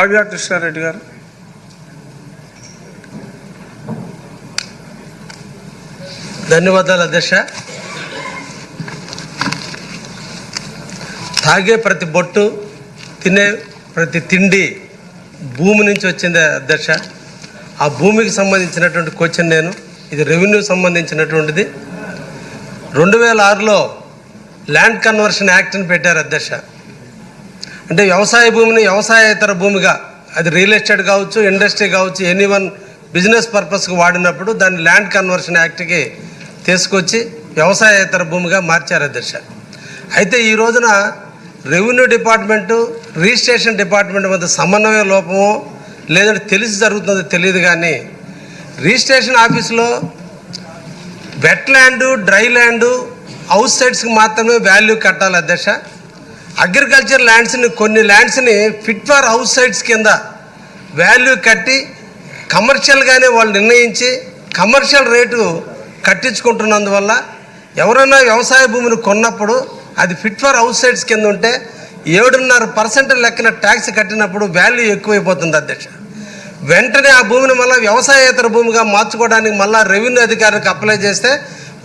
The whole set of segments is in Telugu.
కావ్య కృష్ణారెడ్డి గారు. ధన్యవాదాలు అధ్యక్ష. తాగే ప్రతి బొట్టు తినే ప్రతి తిండి భూమి నుంచి వచ్చింది అధ్యక్ష. ఆ భూమికి సంబంధించినటువంటి క్వశ్చన్ నేను ఇది రెవెన్యూ సంబంధించినటువంటిది. రెండు వేల ఆరులో ల్యాండ్ కన్వర్షన్ యాక్ట్ని పెట్టారు అధ్యక్ష. అంటే వ్యవసాయ భూమిని వ్యవసాయేతర భూమిగా అది రియల్ ఎస్టేట్ కావచ్చు ఇండస్ట్రీ కావచ్చు ఎనీ వన్ బిజినెస్ పర్పస్కి వాడినప్పుడు దాన్ని ల్యాండ్ కన్వర్షన్ యాక్ట్కి తీసుకొచ్చి వ్యవసాయేతర భూమిగా మార్చారు అధ్యక్ష. అయితే ఈ రోజున రెవెన్యూ డిపార్ట్మెంటు రిజిస్ట్రేషన్ డిపార్ట్మెంట్ మధ్య సమన్వయ లోపమో లేదంటే తెలిసి జరుగుతుందో తెలియదు కానీ రిజిస్ట్రేషన్ ఆఫీసులో wet land dry land house సైడ్స్కి మాత్రమే వాల్యూ కట్టాలి అధ్యక్ష. అగ్రికల్చర్ ల్యాండ్స్ని కొన్ని ల్యాండ్స్ని ఫిట్ ఫర్ హౌస్ సైడ్స్ కింద వాల్యూ కట్టి కమర్షియల్గానే వాళ్ళు నిర్ణయించి కమర్షియల్ రేటు కట్టించుకుంటున్నందువల్ల ఎవరైనా వ్యవసాయ భూమిని కొన్నప్పుడు అది ఫిట్ ఫర్ హౌస్ సైడ్స్ కింద ఉంటే ఏడున్నర పర్సెంట్ లెక్కన ట్యాక్స్ కట్టినప్పుడు వాల్యూ ఎక్కువైపోతుంది అధ్యక్ష. వెంటనే ఆ భూమిని మళ్ళీ వ్యవసాయేతర భూమిగా మార్చుకోవడానికి మళ్ళీ రెవెన్యూ అధికారికి అప్లై చేస్తే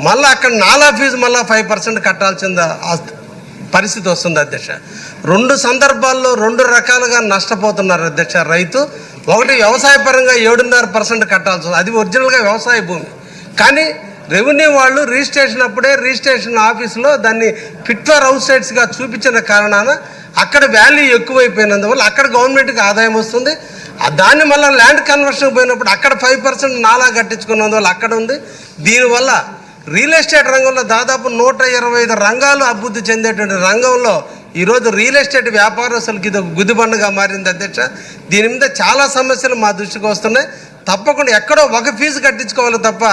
మళ్ళీ అక్కడ నాలా ఫీజు మళ్ళీ ఫైవ్ పర్సెంట్ కట్టాల్సింది ఆస్తి. పరిస్థితి వస్తుంది అధ్యక్ష రెండు సందర్భాల్లో రెండు రకాలుగా నష్టపోతున్నారు అధ్యక్ష రైతు. ఒకటి వ్యవసాయ పరంగా ఏడున్నర పర్సెంట్ కట్టాల్సి అది ఒరిజినల్గా వ్యవసాయ భూమి. కానీ రెవెన్యూ వాళ్ళు రిజిస్ట్రేషన్ అప్పుడే రిజిస్ట్రేషన్ ఆఫీసులో దాన్ని ఫిట్ ఫర్ హౌస్ సైడ్స్గా చూపించిన కారణాన అక్కడ వాల్యూ ఎక్కువైపోయినందువల్ల అక్కడ గవర్నమెంట్కి ఆదాయం వస్తుంది. ఆ దాన్ని మళ్ళీ ల్యాండ్ కన్వర్షన్ పోయినప్పుడు అక్కడ ఫైవ్ పర్సెంట్ నాలా కట్టించుకున్నందువల్ల అక్కడ ఉంది. దీనివల్ల రియల్ ఎస్టేట్ రంగంలో దాదాపు నూట ఇరవై ఐదు రంగాలు అభివృద్ధి చెందేటువంటి రంగంలో ఈరోజు రియల్ ఎస్టేట్ వ్యాపారస్తులకి ఇది ఒక గుదిబండగా మారింది అధ్యక్ష. దీని మీద చాలా సమస్యలు మా దృష్టికి వస్తున్నాయి. తప్పకుండా ఎక్కడో ఒక ఫీజు కట్టించుకోవాలి తప్ప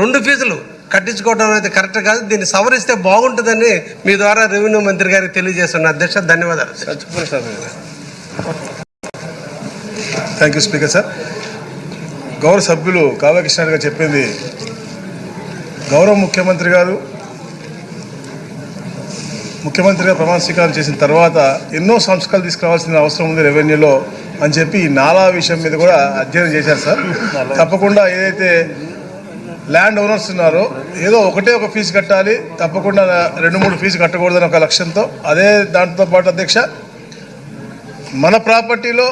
రెండు ఫీజులు కట్టించుకోవడం అయితే కరెక్ట్ కాదు. దీన్ని సవరిస్తే బాగుంటుందని మీ ద్వారా రెవెన్యూ మంత్రి గారికి తెలియజేస్తున్న అధ్యక్ష. ధన్యవాదాలు. Thank you speaker sir. గౌరవ సభ్యులు కావ్యకృష్ణ గారు చెప్పింది గౌరవ ముఖ్యమంత్రి గారు ముఖ్యమంత్రిగా ప్రమాణ స్వీకారం చేసిన తర్వాత ఎన్నో సంస్కరణలు తీసుకురావాల్సిన అవసరం ఉంది రెవెన్యూలో అని చెప్పి నాలా విషయం మీద కూడా అధ్యయనం చేశారు సార్. తప్పకుండా ఏదైతే ల్యాండ్ ఓనర్స్ ఉన్నారో ఏదో ఒకటే ఒక ఫీజు కట్టాలి తప్పకుండా రెండు మూడు ఫీజు కట్టకూడదని ఒక లక్ష్యంతో అదే దాంతో పాటు అధ్యక్ష మన ప్రాపర్టీలో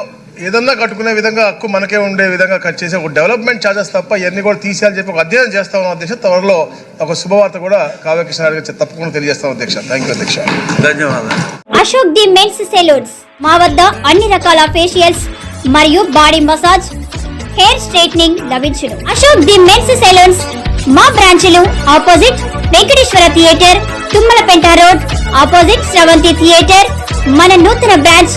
ఏదన్నా కట్టుకునే విధంగా హక్కు మనకే ఉండే విధంగా కట్ చేసే ఒక డెవలప్మెంట్ ఛార్జెస్ తప్ప ఇవన్నీ కూడా తీసేయాలని చెప్పి ఒక అధ్యయనం చేస్తా ఉన్నాం అధ్యక్ష త్వరలో ఒక శుభవార్త కూడా కావ్యకృష్ణ గారికి తప్పకుండా తెలియజేస్తాం అధ్యక్ష. థ్యాంక్ యూ అధ్యక్ష. ధన్యవాదాలు. అశోక్ ది మెన్స్ సెలూన్స్ మా వద్ద అన్ని రకాల ఫేషియల్స్ మరియు బాడీ మసాజ్ హెయిర్ స్ట్రైట్నింగ్ లభించును. అశోక్ ది మెన్స్ సెలూన్స్ మా బ్రాంచ్లు opposite Venkateswara theatre Tummalapenta road opposite Sravanthi theatre మన నూతన బ్రాంచ్